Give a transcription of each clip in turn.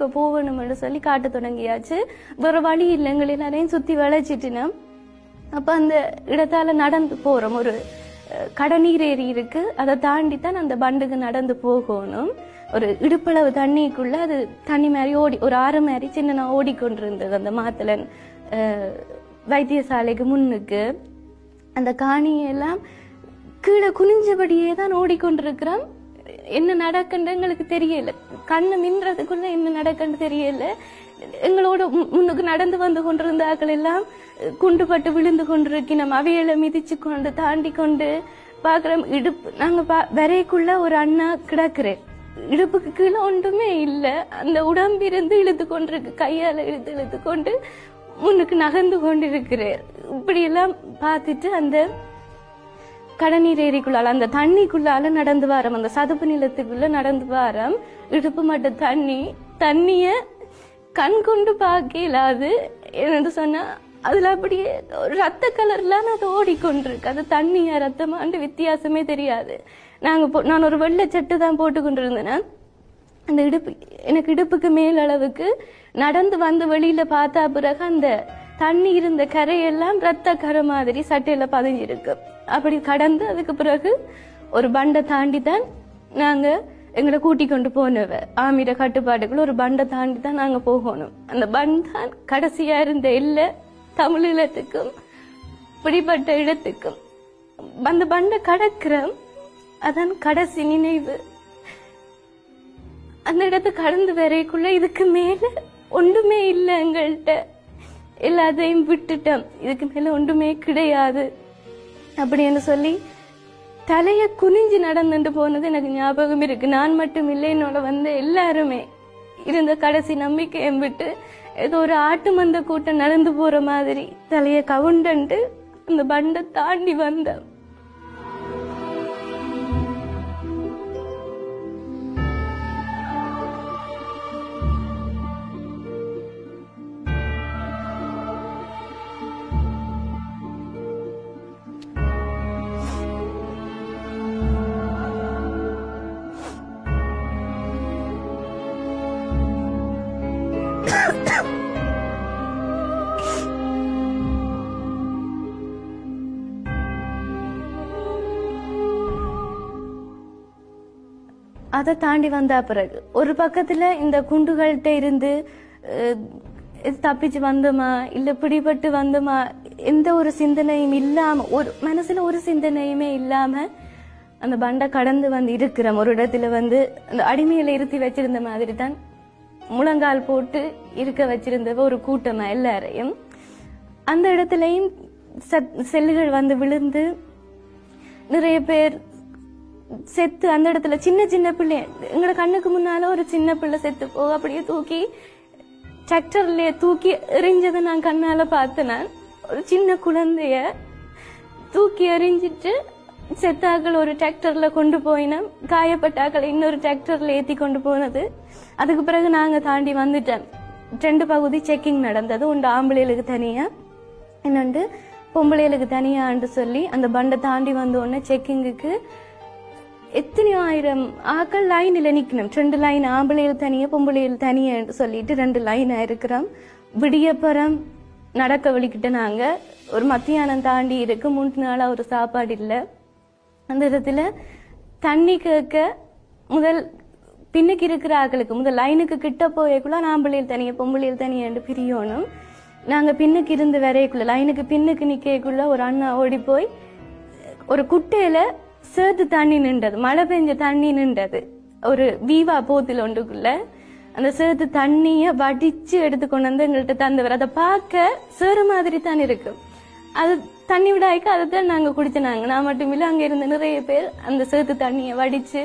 இப்போ போகணும்னு சொல்லி காட்ட தொடங்கியாச்சு. வேற வழி இல்லை எங்களை எல்லாரையும் சுத்தி விளைச்சிட்டினோம் அப்ப அந்த இடத்தால நடந்து போறோம். ஒரு கடநீர் ஏரி இருக்கு. அதை தாண்டி தான் அந்த பண்டுக்கு நடந்து போகணும். ஒரு இடுப்பளவு தண்ணிக்குள்ள அது தண்ணி மாதிரி ஓடி ஒரு ஆறு மாதிரி சின்ன ஓடிக்கொண்டிருந்தது அந்த மாத்தலன் வைத்தியசாலைக்கு முன்னுக்கு. அந்த காணியெல்லாம் கீழே குனிஞ்சபடியே தான் ஓடிக்கொண்டிருக்கிறோம். என்ன நடக்குன்னு எங்களுக்கு தெரியல. கண்ணு மின்றதுக்குள்ள என்ன நடக்குன்னு தெரியல. எங்களோட மு- முன்னுக்கு நடந்து வந்து கொண்டிருந்தாக்கள் எல்லாம் குண்டுபட்டு விழுந்து கொண்டிருக்கணும் அவையில மிதிச்சு கொண்டு தாண்டி கொண்டு பாக்குறோம் இடுப்பு நாங்க பா வரைக்குள்ள ஒரு அண்ணா கிடக்குறேன் இடுப்புக்கு கீழே ஒன்றுமே இல்லை. அந்த உடம்பிருந்து இழுத்து கொண்டிருக்கு. கையால இழுத்து இழுத்து கொண்டு முன்னுக்கு நகர்ந்து கொண்டிருக்கிறார். இப்படி எல்லாம் பார்த்துட்டு அந்த கடநீர் ஏரிக்குள்ளால அந்த தண்ணிக்குள்ளால நடந்து வாரம் அந்த சதுப்பு நிலத்துக்குள்ள நடந்து வாரம் இடுப்பு மட்டும் தண்ணி தண்ணிய கண் கொண்டு பார்க்க அது என்னன்னு சொன்னா அதுல அப்படியே ஒரு ரத்த கலர்ல அது ஓடிக்கொண்டிருக்கு. அது தண்ணியா ரத்தமாண்டு வித்தியாசமே தெரியாது. நாங்க போ- நான் ஒரு வெள்ளை சட்டு தான் போட்டு கொண்டிருந்தேன்னா அந்த இடுப்பு எனக்கு இடுப்புக்கு மேல் அளவுக்கு நடந்து வந்து வெளியில பார்த்தா பிறகு அந்த தண்ணி இருந்த கரையெல்லாம் ரத்த கரை மாதிரி சட்டையில பதிஞ்சிருக்கு. அப்படி கடந்து அதுக்கு பிறகு ஒரு பண்டை தாண்டி தான் நாங்க எங்களை கூட்டி கொண்டு போனவ. ஆமிர கட்டுப்பாட்டுக்குள்ள ஒரு பண்டை தாண்டி தான் நாங்க போகணும். அந்த பண்ட் தான் கடைசியா இருந்த எல்லை தமிழீழத்துக்கும் பிடிப்பட்ட இடத்துக்கும் அந்த பண்டை கடக்கிறோம் அதான் கடைசி நினைவு. அந்த இடத்தை கடந்து வரைக்குள்ள இதுக்கு மேல ஒன்றுமே இல்லை எங்கள்கிட்ட எல்லாத்தையும் விட்டுட்டோம். இதுக்கு மேல ஒன்றுமே கிடையாது. அப்படின்னு சொல்லி தலைய குனிஞ்சு நடந்துட்டு போனது எனக்கு ஞாபகம் இருக்கு. நான் மட்டும் இல்லை என்னோட வந்த எல்லாருமே இருந்த கடைசி நம்பிக்கையை விட்டு ஏதோ ஒரு ஆட்டு மந்த கூட்டம் நடந்து போற மாதிரி தலைய கவுண்டன்ட்டு அந்த பண்டை தாண்டி வந்தேன் அதை தாண்டி வந்தா பிறகு ஒரு பக்கத்துல இந்த குண்டுகள்கிட்ட இருந்து இது தப்பிச்சு வந்தோமா இல்ல பிடிபட்டு வந்தோமா எந்த ஒரு சிந்தனையும் இல்லாம ஒரு மனசுல ஒரு சிந்தனையுமே இல்லாம அந்த பண்டை கடந்து வந்து இருக்கிறோம் ஒரு இடத்துல வந்து அந்த அடிமையில இருத்தி வச்சிருந்த மாதிரி தான் முழங்கால் போட்டு இருக்க வச்சிருந்த ஒரு கூட்டமா எல்லாரையும் அந்த இடத்துலயும் செல்லுகள் வந்து விழுந்து நிறைய பேர் செத்து அந்த இடத்துல சின்ன சின்ன பிள்ளை எங்களோட கண்ணுக்கு முன்னால ஒரு சின்ன பிள்ளை செத்து போக அப்படியே தூக்கி டிராக்டர்லயே தூக்கி எறிஞ்சதை நான் கண்ணால பார்த்தேன். ஒரு சின்ன குழந்தைய தூக்கி எறிஞ்சிட்டு செத்தாக்கள் ஒரு டிராக்டர்ல கொண்டு போயினோம் காயப்பட்டாக்களை இன்னொரு டிராக்டர்ல ஏத்தி கொண்டு போனது. அதுக்கு பிறகு நாங்க தாண்டி வந்துட்டோம். ரெண்டு பகுதி செக்கிங் நடந்தது. ஒன்று ஆம்பளைகளுக்கு தனியா இன்னொன்று பொம்பளைகளுக்கு தனியான்னு சொல்லி அந்த பண்டை தாண்டி வந்த உடனே செக்கிங்குக்கு எத்தனை ஆயிரம்? ஆக்கள் லைனில் நிக்கணும். ரெண்டு லைன் ஆம்பளையில் தனியா பொம்பளையில் தனியா சொல்லிட்டு ரெண்டு லைன் இருக்கிறோம். விடியப்புறம் நடக்க வழிக்கிட்ட நாங்க. ஒரு மத்தியானம் தாண்டி இருக்கு. மூன்று நாளா ஒரு சாப்பாடு இல்லை. அந்த இடத்துல தண்ணி கேட்க முதல் பின்னுக்கு இருக்கிற ஆக்களுக்கு முதல் லைனுக்கு கிட்ட போயக்குள்ள ஆம்பளையில் தனியா பொம்பளையில் தனியாண்டு பிரியணும். நாங்க பின்னுக்கு இருந்து வரையக்குள்ள லைனுக்கு பின்னுக்கு நிக்கக்குள்ள ஒரு அண்ணா ஓடி போய் ஒரு குட்டையில சேர்த்து தண்ணி நின்றது. மழை பெஞ்ச தண்ணி நின்றது. ஒரு வீவா போத்தில் ஒன்றுக்குள்ள. அந்த சேர்த்து தண்ணிய வடிச்சு எடுத்து கொண்டு வந்து எங்கள்கிட்ட தந்தவர். அதை பார்க்க சேறு மாதிரி தான் இருக்கு. அது தண்ணி விடாய்க்கு அதை தான் நாங்க குடிச்சினாங்க. நான் மட்டும் இல்லை அங்க இருந்த நிறைய பேர் அந்த சேர்த்து தண்ணியை வடிச்சு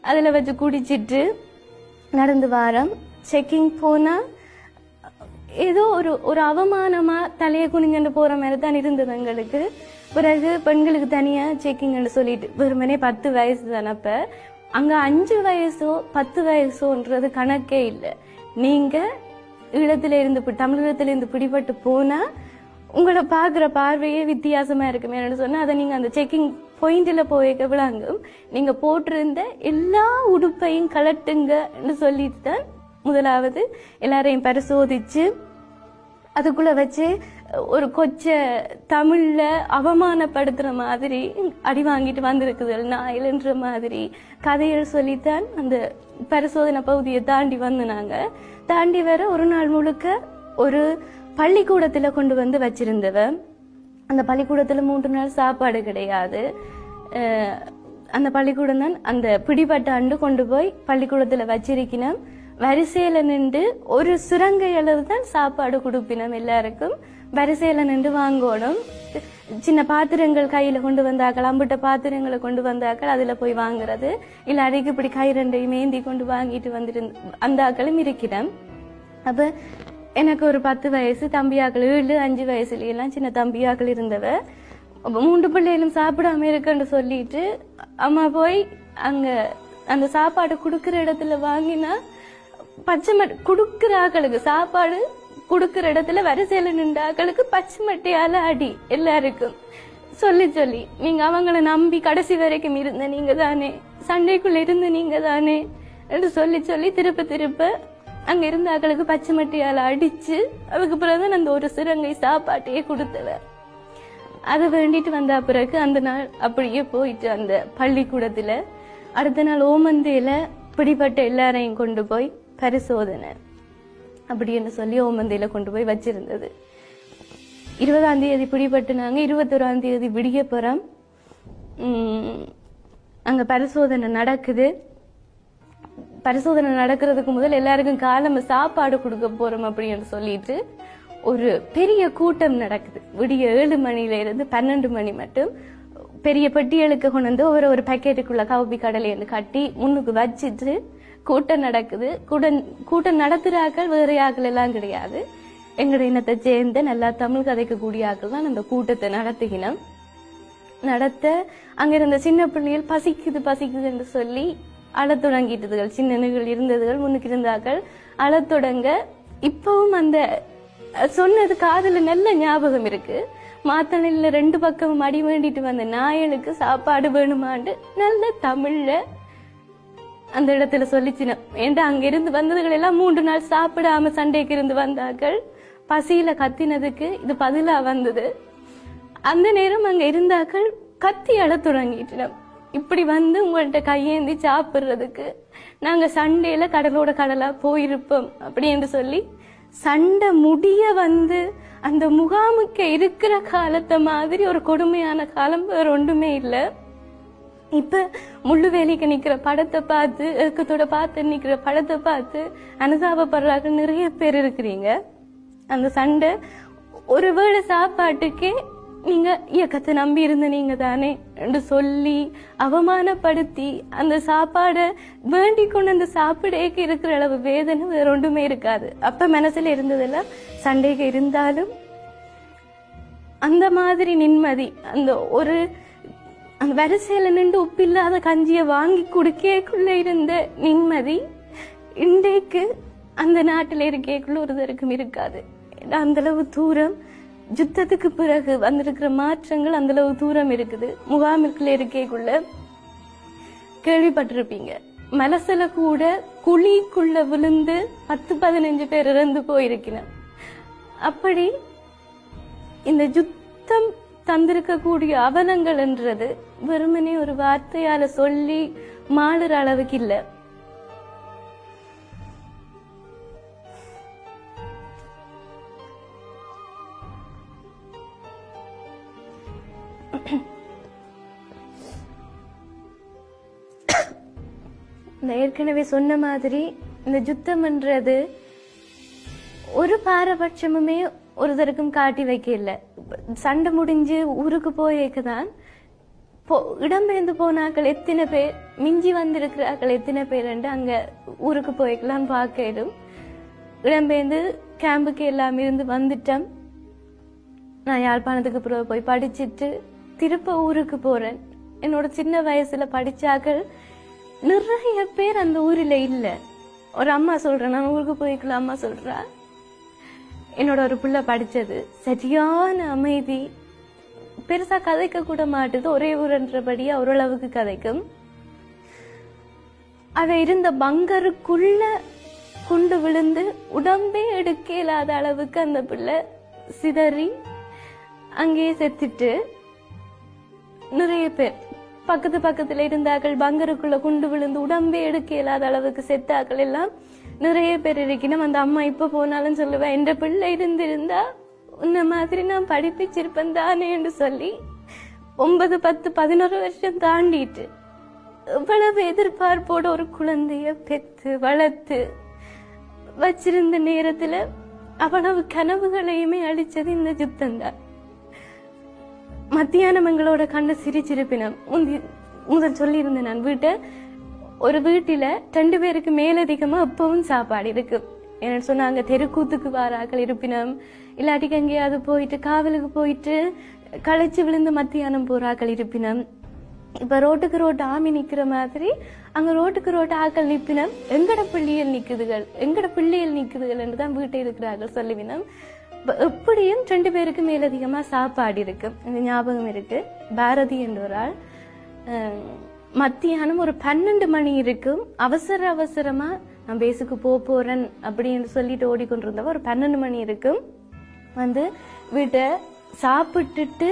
அதுல வச்சு குடிச்சிட்டு நடந்து வாரம். செக்கிங் போனா ஏதோ ஒரு ஒரு அவமானமா தலையை குனிஞ்சுட்டு போற மாதிரி தான் இருந்தது எங்களுக்கு. பிறகு பெண்களுக்கு தனியா செக்கிங்னு சொல்லிட்டு வெறுமனே பத்து வயசு தானப்ப அங்க அஞ்சு வயசோ பத்து வயசோன்றது கணக்கே இல்லை. நீங்க ஈழத்துல இருந்து பி- தமிழகத்துல இருந்து பிடிபட்டு போனா உங்களை பாக்குற பார்வையே வித்தியாசமா இருக்குமே என்னன்னு சொன்னா அதை நீங்க அந்த செக்கிங் பாயிண்ட்ல போய்க்க விளாங்கும் நீங்க போட்டிருந்த எல்லா உடுப்பையும் கலட்டுங்கன்னு சொல்லிட்டு தான் முதலாவது எல்லாரையும் பரிசோதிச்சு அதுக்குள்ள வச்சு ஒரு கொச்ச தமிழ்ல அவமானப்படுத்துற மாதிரி அடி வாங்கிட்டு வந்திருக்குது. நாயில்ன்ற மாதிரி கதைகள் சொல்லித்தான் அந்த பரிசோதனை பகுதியை தாண்டி வந்தாங்க தாண்டி வர ஒரு நாள் முழுக்க ஒரு பள்ளிக்கூடத்துல கொண்டு வந்து வச்சிருந்தவ. அந்த பள்ளிக்கூடத்துல மூன்று நாள் சாப்பாடு கிடையாது. அந்த பள்ளிக்கூடம் தான் அந்த பிடிபட்ட அண்டு கொண்டு போய் பள்ளிக்கூடத்துல வச்சிருக்கணும் வரிசையில நின்று ஒரு சுரங்க அளவு தான் சாப்பாடு கொடுப்பினோம் எல்லாருக்கும். வரிசையில நின்று வாங்கணும். சின்ன பாத்திரங்கள் கையில கொண்டு வந்தாக்கள் அம்பிட்ட பாத்திரங்களை கொண்டு வந்தாக்கள் அதுல போய் வாங்குறது. இல்ல அடிக்கு இப்படி கை ரெண்டையும் ஏந்தி கொண்டு வாங்கிட்டு வந்துட்டு அந்த ஆக்களும் இருக்கிறேன் அப்ப எனக்கு ஒரு பத்து வயசு தம்பியாக்கள் ஏழு அஞ்சு வயசுல எல்லாம் சின்ன தம்பியாக்கள் இருந்தவ மூன்று பிள்ளைகளும் சாப்பிடாம இருக்குன்னு சொல்லிட்டு அம்மா போய் அங்க அந்த சாப்பாடு கொடுக்குற இடத்துல வாங்கினா பச்சை மட் குடுக்கிற ஆக்களுக்கு சாப்பாடு குடுக்கிற இடத்துல வரிசையில நின்ற ஆக்களுக்கு பச்சை மட்டையால அடி எல்லாருக்கும். சொல்லி சொல்லி நீங்க அவங்கள நம்பி கடைசி வரைக்கும் இருந்த நீங்க தானே சண்டைக்குள்ள இருந்து நீங்க தானே என்று சொல்லி சொல்லி திருப்ப திருப்ப அங்க இருந்த ஆக்களுக்கு பச்சை மட்டையால அடிச்சு அதுக்கு பிறகுதான் அந்த ஒரு சிறங்கை சாப்பாட்டையே கொடுத்தவ. அதை வேண்டிட்டு வந்த பிறகு அந்த நாள் அப்படியே போயிட்டு அந்த பள்ளிக்கூடத்துல அடுத்த நாள் ஓமந்தையில பிடிப்பட்ட எல்லாரையும் கொண்டு போய் பரிசோதனை அப்படின்னு சொல்லி ஓமந்தையில கொண்டு போய் வச்சிருந்தது. இருபதாம் தேதி பிடிபட்டுனாங்க. இருபத்தொராம் தேதி விடிய போறோம். அங்க பரிசோதனை நடக்குது. பரிசோதனை நடக்கிறதுக்கு முதல் எல்லாருக்கும் காலம் சாப்பாடு கொடுக்க போறோம் அப்படின்னு சொல்லிட்டு ஒரு பெரிய கூட்டம் நடக்குது. விடிய ஏழு மணில இருந்து பன்னெண்டு மணி மட்டும் பெரிய பெட்டியலுக்கு கொண்டு வந்து ஒரு ஒரு பேக்கெட்டுக்குள்ள கவுப்பி கடலை கட்டி முன்னுக்கு வச்சிட்டு கூட்டம் நடக்குது. கூட்டம் கூட்டம் நடத்துகிற ஆக்கள் வேற ஆக்கள் எல்லாம் கிடையாது. எங்கட இனத்தை சேர்ந்த நல்லா தமிழ் கதைக்கக்கூடிய ஆக்கள் தான் அந்த கூட்டத்தை நடத்துகினோம். நடத்த அங்க இருந்த சின்ன பிள்ளைகள் பசிக்குது பசிக்குது என்று சொல்லி அழத் தொடங்கிட்டதுகள் சின்னனுகள் இருந்ததுகள் முன்னுக்கு இருந்தார்கள். அழத் தொடங்க இப்பவும் அந்த சொன்னது காதல நல்ல ஞாபகம் இருக்கு. மாத்தணையில ரெண்டு பக்கம் அடி வேண்டிட்டு வந்த நாயனுக்கு சாப்பாடு வேணுமாண்டு நல்ல தமிழ்ல அந்த இடத்துல சொல்லிச்சின ஏன்டா அங்கிருந்து வந்ததுகள் எல்லாம் மூன்று நாள் சாப்பிடாம சண்டைக்கு இருந்து வந்தார்கள்? பசியில கத்தினதுக்கு இது பதிலா வந்தது. அந்த நேரம் அங்க இருந்தாக்கள் கத்தி அழத் தொடங்கிட்டோம் இப்படி வந்து உங்கள்கிட்ட கையேந்தி சாப்பிடுறதுக்கு நாங்க சண்டையில கடலோட கடலா போயிருப்போம் அப்படி என்று சொல்லி சண்டை முடிய வந்து அந்த முகாமுக்கு இருக்கிற காலத்தை மாதிரி ஒரு கொடுமையான காலம் வேற ஒன்றுமே இல்லை. இப்ப முள்ளு வேலைக்கு நிக்கிற படத்தை பார்த்து ஏக்கத்தோட பார்த்து நிக்கிற படத்தை பார்த்து அனுதாபப்படுறாங்க நிறைய பேர் இருக்கிறீங்க. அந்த சண்டை ஒருவேளை சாப்பாட்டுக்கே நீங்க இயக்கத்தை நம்பி இருந்த நீங்க தானே என்று சொல்லி அவமானப்படுத்தி அந்த சாப்பாடை வேண்டி கொண்டு அந்த சாப்பிடேக்கு இருக்கிற அளவு வேதனை வேற ஒன்றுமே இருக்காது. அப்ப மனசுல இருந்ததெல்லாம் சண்டைக்கு இருந்தாலும் அந்த மாதிரி நிம்மதி அந்த ஒரு அந்த வரிசையில நின்று உப்பில்லாத கஞ்சியை வாங்கி குடிக்கக்குள்ள இருந்த நிம்மதி இன்றைக்கு அந்த நாட்டில் இருக்கேக்குள்ள ஒருத்தருக்கும் இருக்காது. ஏன்னா அந்த அளவு தூரம் யுத்தத்துக்கு பிறகு வந்திருக்கிற மாற்றங்கள் அந்த அளவு தூரம் இருக்குது. முகாமிற்குள்ள இருக்கேக்குள்ள கேள்விப்பட்டிருப்பீங்க. மலசல கூட குழிக்குள்ள விழுந்து பத்து பதினஞ்சு பேர் இறந்து போயிருக்கணும் அப்படி இந்த யுத்தம் தந்திருக்கக்கூடிய அவலங்கள் என்றது வெறுமனே ஒரு வார்த்தையால சொல்லி மாளுற அளவுக்கு இல்ல. நான் ஏற்கனவே சொன்ன மாதிரி இந்த யுத்தம்ன்றது ஒரு பாரபட்சமுமே ஒருத்தருக்கும் காட்டி வைக்கல. சண்டை முடிஞ்சு ஊருக்கு போயேக்குதான் போ இடம்பெயர்ந்து போனாக்கள் எத்தனை பேர் மிஞ்சி வந்திருக்கிறாக்கள் எத்தனை பேர் அங்க ஊருக்கு போய்க்கலாம் பார்க்கலும். இடம்பெயர்ந்து கேம்புக்கு எல்லாம் இருந்து வந்துட்டோம். நான் யாழ்ப்பாணத்துக்கு பிறகு போய் படிச்சிட்டு திருப்ப ஊருக்கு போறேன். என்னோட சின்ன வயசுல படிச்சாக்கள் நிறைய பேர் அந்த ஊரில் இல்லை. ஒரு அம்மா சொல்றேன் நான் ஊருக்கு போய்க்கலாம் அம்மா சொல்றா. என்னோட ஒரு பிள்ளை படிச்சது. சரியான அமைதி. பெருசா கதைக்க கூட மாட்டுது. ஒரே ஊரன்றபடி ஓரளவுக்கு கதைக்கும். அவ இருந்த பங்கருக்குள்ள குண்டு விழுந்து உடம்பே எடுக்க இல்லாத அளவுக்கு அந்த பிள்ளை சிதறி அங்கேயே செத்துட்டு நிறைய பேர் பக்கத்து பக்கத்துல இருந்தார்கள். பங்கருக்குள்ள குண்டு விழுந்து உடம்பே எடுக்க இல்லாத அளவுக்கு செத்தாக்கள் எல்லாம். நிறைய பேர் இருக்கணும் அந்த அம்மா இப்ப போனாலும் சொல்லுவேன் என்ற பிள்ளை இருந்திருந்தா உன்ன மாதிரி நான் படிப்பிச்சிருப்பேன் தானே என்று சொல்லி ஒன்பது பத்து பதினோரு வருஷம் தாண்டிட்டு இவ்வளவு எதிர்பார்ப்போட ஒரு குழந்தைய பெத்து வளர்த்து வச்சிருந்த நேரத்துல அவ்வளவு கனவுகளையுமே அழிச்சது இந்த யுத்தம் தான் மத்தியானம் எங்களோட கண்டு சிரிச்சிருப்பினம் முந்தி முதல் சொல்லியிருந்தேன் நான் வீட்டை ஒரு வீட்டில ரெண்டு பேருக்கு மேலதிகமா எப்பவும் சாப்பாடு இருக்கு. என்ன சொன்னாங்க தெருக்கூத்துக்கு வாராக்கள் இருப்பினம். இல்லாட்டிக்கு எங்கேயாவது போயிட்டு காவலுக்கு போயிட்டு களைச்சு விழுந்து மத்தியானம் போறாக்கள் இருப்பினம். இப்ப ரோட்டுக்கு ரோட்டு ஆமி நிக்கிற மாதிரி அங்க ரோட்டுக்கு ரோட்டு ஆக்கள் நிப்பினம் எங்கட பிள்ளைகள் நிக்குதுகள் எங்கட பிள்ளைகள் நிக்குதுகள் என்று தான் வீட்டை இருக்கிறார்கள் சொல்லுவினம். எப்படியும் ரெண்டு பேருக்கு மேலதிகமா சாப்பாடு இருக்கு. ஞாபகம் இருக்கு. பாரதி என்ற ஒரு ஆள். மத்தியானம் ஒரு பன்னெண்டு மணி இருக்கும். அவசர அவசரமா நான் பேசுக்கு போக போறேன் அப்படின்னு சொல்லிட்டு ஓடிக்கொண்டிருந்தவ ஒரு பன்னெண்டு மணி இருக்கும். வந்து வீட்டை சாப்பிட்டுட்டு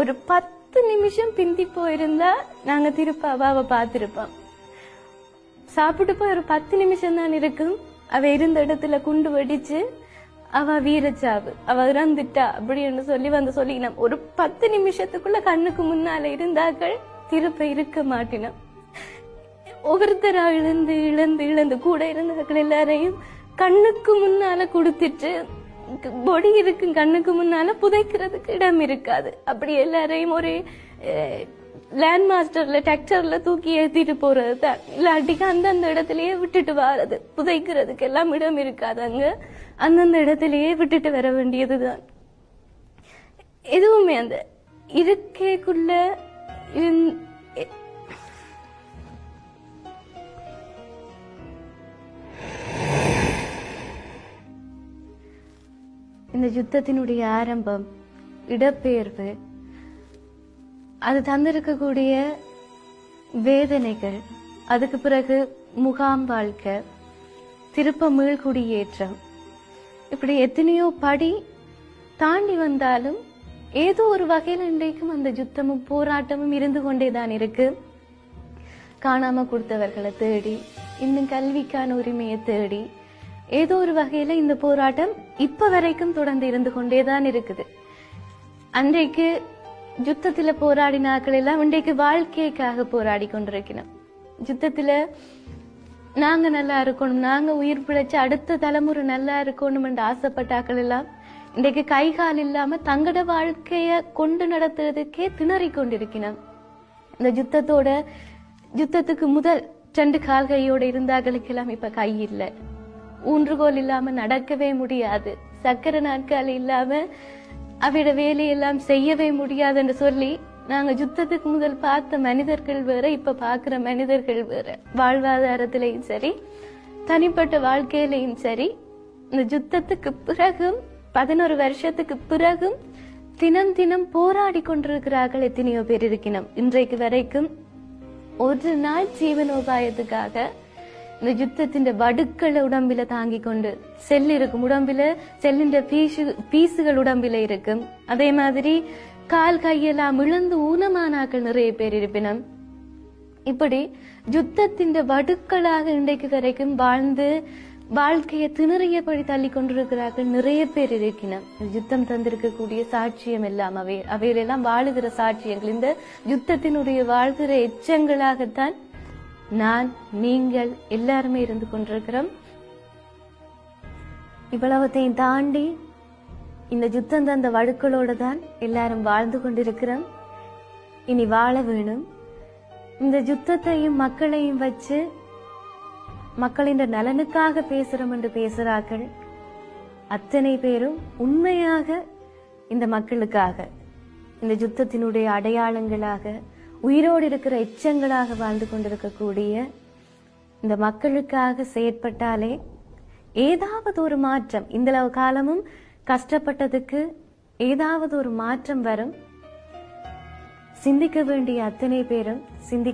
ஒரு பத்து நிமிஷம் பிந்தி போயிருந்தா நாங்க திருப்ப அவாவை பார்த்திருப்போம். சாப்பிட்டு போய் ஒரு பத்து நிமிஷம் தான் இருக்கும். அவ இருந்த இடத்துல குண்டு வெடிச்சு அவ வீரச்சாவு அவ இறந்துட்டா அப்படின்னு சொல்லி வந்து சொல்லினோம் ஒரு பத்து நிமிஷத்துக்குள்ள கண்ணுக்கு முன்னால இருந்தாக்கள் திருப்ப இருக்க மாட்டினோம் ஒவ்வொருத்தரா இழந்து இழந்து இழந்து கூட இருந்தவர்கள் எல்லாரையும் கண்ணுக்கு முன்னால கொடுத்துட்டு பொடி இருக்கும் கண்ணுக்கு முன்னால புதைக்கிறதுக்கு இடம் இருக்காது. அப்படி எல்லாரையும் ஒரு லேண்ட் மாஸ்டர்ல டிராக்டர்ல தூக்கி ஏத்திட்டு போறது தான். இல்லாட்டிக்கு அந்தந்த இடத்துலயே விட்டுட்டு வர்றது புதைக்கிறதுக்கு எல்லாம் இடம் இருக்காது அங்க அந்தந்த இடத்துலயே விட்டுட்டு வர வேண்டியதுதான் எதுவுமே அந்த இருக்கைக்குள்ள இந்த யுத்தத்தினுடைய ஆரம்பம் இடப்பெயர்வு அது தந்திருக்கக்கூடிய வேதனைகள் அதுக்கு பிறகு முகாம் வாழ்க்கை திருப்ப மீள்குடியேற்றம் இப்படி எத்தனையோ படி தாண்டி வந்தாலும் ஏதோ ஒரு வகையில் இன்றைக்கும் அந்த யுத்தமும் போராட்டமும் இருந்து கொண்டேதான் இருக்கு. காணாம கொடுத்தவர்களை தேடி இன்னும் கல்விக்கான உரிமையை தேடி ஏதோ ஒரு வகையில இந்த போராட்டம் இப்ப வரைக்கும் தொடர்ந்து இருந்து கொண்டேதான் இருக்குது. அன்றைக்கு யுத்தத்துல போராடினாக்கள் எல்லாம் இன்றைக்கு வாழ்க்கைக்காக போராடி கொண்டிருக்கணும் யுத்தத்துல நாங்க நல்லா இருக்கணும் நாங்க உயிர் பிழைச்சு அடுத்த தலைமுறை நல்லா இருக்கணும் என்று ஆசைப்பட்டாக்கள் எல்லாம் இன்றைக்கு கை கால் இல்லாம தங்கட வாழ்க்கைய கொண்டு நடத்துறதுக்கே திணறி கொண்டிருக்கணும் இந்த யுத்தத்தோட யுத்தத்துக்கு முதல் ரெண்டு கால்கையோட இருந்தார்களுக்கெல்லாம் இப்ப கை இல்லை. ஊன்றுகோல் இல்லாம நடக்கவே முடியாது. சக்கர நாட்கள் இல்லாம அவட வேலையெல்லாம் செய்யவே முடியாதுன்னு சொல்லி நாங்க யுத்தத்துக்கு முதல் பார்த்த மனிதர்கள் வேற இப்ப பாக்குற மனிதர்கள் வேற. வாழ்வாதாரத்திலையும் சரி தனிப்பட்ட வாழ்க்கையிலையும் சரி இந்த யுத்தத்துக்கு பிறகும் பதினோரு வருஷத்துக்கு பிறகும் தினம் தினம் போராடி கொண்டிருக்கிறார்கள் எத்தனையோ பேர் இருக்கணும் இன்றைக்கு வரைக்கும் ஒரு நாள் ஜீவனோபாயத்துக்காக இந்த யுத்தத்தின் வடுக்களை உடம்பில தாங்கி கொண்டு செல் இருக்கும் உடம்பில செல்லின் பீசு பீசுகள் உடம்பில இருக்கும். அதே மாதிரி கால் கையெல்லாம் இழந்து ஊனமானாக்கள் நிறைய பேர் இருப்பினம் இப்படி யுத்தத்தின் வடுக்களாக இன்றைக்கு வரைக்கும் வாழ்ந்து வாழ்க்கையை திணறியபடி தள்ளி கொண்டிருக்கிறார்கள் நிறைய பேர் இருக்கினர் யுத்தம் தந்திருக்கக்கூடிய சாட்சியம் எல்லாம் அவை அவையிலெல்லாம் வாழுகிற சாட்சியங்கள். இந்த யுத்தத்தினுடைய வாழ்கிற எச்சங்களாகத்தான் நான் நீங்கள் எல்லாருமே இருந்து கொண்டிருக்கிறோம். இவ்வளவத்தையும் தாண்டி இந்த யுத்தம் தந்த வழுக்களோடு தான் எல்லாரும் வாழ்ந்து கொண்டிருக்கிறோம். இனி வாழ வேணும். இந்த யுத்தத்தையும் மக்களையும் வச்சு மக்களின் நலனுக்காக பேசுறோம் என்று பேசுறார்கள் அத்தனை பேரும் உண்மையாக இந்த மக்களுக்காக இந்த யுத்தத்தினுடைய அடையாளங்களாக உயிரோடு இருக்கிற எச்சங்களாக வாழ்ந்து கொண்டிருக்கக்கூடிய இந்த மக்களுக்காக செயற்பட்டாலே ஏதாவது ஒரு மாற்றம் இந்த காலமும் கஷ்டப்பட்டதுக்கு ஏதாவது ஒரு மாற்றம் வரும். சிந்திக்க வேண்டிய அத்தனை பேரும் சிந்தி